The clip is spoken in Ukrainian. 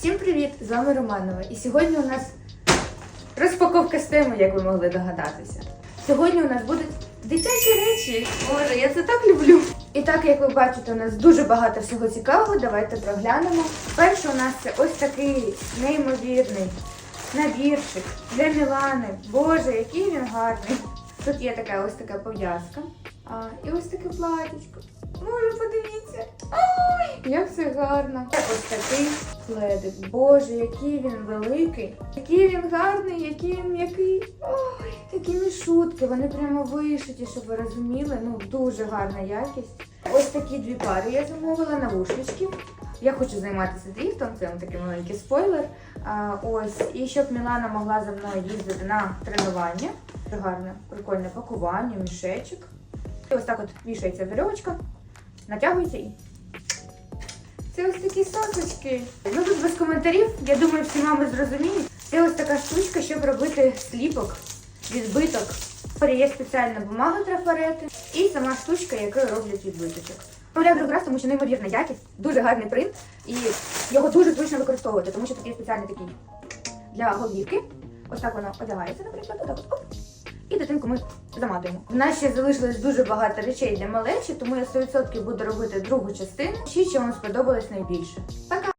Всім привіт! З вами Романова. І сьогодні у нас розпаковка з теми, як ви могли догадатися. Сьогодні у нас будуть дитячі речі. Боже, я це так люблю. І так, як ви бачите, у нас дуже багато всього цікавого. Давайте проглянемо. Перше у нас це ось такий неймовірний набірчик для Мілани. Боже, який він гарний. Тут є така ось така пов'язка. І ось таке платічко. Боже, подивіться. Ой, як це гарно. Ось такий пледик. Боже, який він великий, який він гарний, який він м'який. Ой, такі мішутки, вони прямо вишиті, щоб ви розуміли. Ну, дуже гарна якість. Ось такі дві пари я замовила навушнички. Я хочу займатися дріфтом, це вам такий маленький спойлер. А, ось, і щоб Мілана могла за мною їздити на тренування. Гарне, прикольне пакування, мішечок. І ось так от вішається вірьовочка, натягується і. Це ось такі сосочки. Ну тут без коментарів, я думаю, всі мами зрозуміють. Це ось така штучка, щоб робити сліпок, відбиток. Є спеціальна бумага трафарети і сама штучка, якою роблять відбиточок. Виглядає дуже раз, тому що неймовірна якість, дуже гарний принт, і його дуже зручно використовувати, тому що є спеціальний такий для голівки. Ось так воно одягається, наприклад, отак от. І дитинку ми заматуємо. У нас ще залишилось дуже багато речей для малечі, тому я 100% буду робити другу частину. Ще що вам сподобалось найбільше.